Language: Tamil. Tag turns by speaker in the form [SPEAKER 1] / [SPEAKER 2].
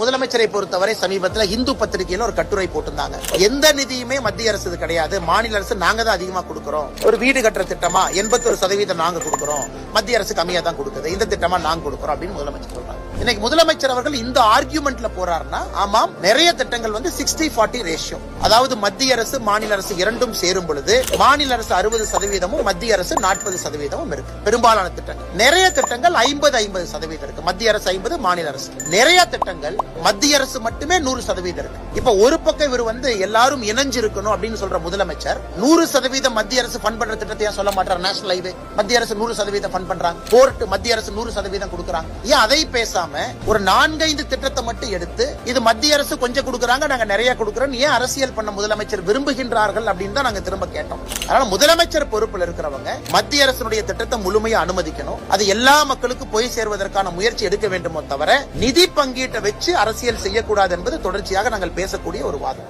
[SPEAKER 1] முதலமைச்சரை பொறுத்தவரை சமீபத்தில் இந்து பத்திரிகையில ஒரு கட்டுரை போட்டிருந்தாங்க. எந்த நிதியுமே மத்திய அரசு கிடையாது. மாநில அரசு நாங்க தான் அதிகமா கொடுக்கறோம். ஒரு வீடு கட்டுற திட்டமா எண்பத்தொரு சதவீதம் நாங்க கொடுக்கறோம். மத்திய அரசு கம்மியா தான் கொடுக்குது. இந்த திட்டமா நாங்க கொடுக்கறோம் அப்படின்னு முதலமைச்சர் சொல்றாங்க இன்னைக்கு முதலமைச்சர் அவர்கள் இந்த ஆர்கியூமெண்ட்ல போறாருன்னா ஆமாம் நிறைய திட்டங்கள் வந்து சிக்ஸ்டி ஃபார்ட்டி ரேஷியோ அதாவது மத்திய அரசு மாநில அரசு இரண்டும் சேரும் பொழுது மாநில அரசு அறுபது சதவீதமும் மத்திய அரசு நாற்பது சதவீதமும் இருக்கு. பெரும்பாலான திட்டங்கள். நிறைய திட்டங்கள் ஐம்பது ஐம்பது சதவீதம் இருக்கு. மத்திய அரசு ஐம்பது மாநில அரசு. நிறைய திட்டங்கள் மத்திய அரசு மட்டுமே நூறு சதவீதம் இருக்கு. இப்ப ஒரு பக்கம் இவர் வந்து எல்லாரும் இணைஞ்சிருக்கணும் அப்படின்னு சொல்ற முதலமைச்சர் நூறு சதவீதம் மத்திய அரசு ஃபண்ட் பண்ற திட்டத்தை சொல்ல மாட்டார்? நேஷனல் ஹைவே மத்திய அரசு நூறு சதவீதம் ஃபண்ட் பண்றாங்க போர்ட் மத்திய அரசு நூறு சதவீதம் கொடுக்கறாங்க ஏன் அதை பேசாம ஒரு நான்கைந்து திட்டத்தை மட்டும் எடுத்து இது மத்திய அரசு கொஞ்சம் கொடுக்கறாங்க நாங்க நிறைய கொடுக்குறோம் ஏன் அரசியல் பண்ண முதலமைச்சர் விரும்புகின்றார்கள் அப்படின்னு தான் நாங்க திரும்ப கேட்டோம். அதனால முதலமைச்சர் பொறுப்பில் இருக்கிறவங்க மத்திய அரசுடைய திட்டத்தை முழுமையா அனுமதிக்கணும். அது எல்லா மக்களுக்கும் போய் சேர்வதற்கான முயற்சி எடுக்க வேண்டுமோ தவிர நிதி பங்கீட்டை வச்சு அரசியல் செய்யக்கூடாது என்பது தொடர்ச்சியாக நாங்கள் பேசக்கூடிய ஒரு வாதம்.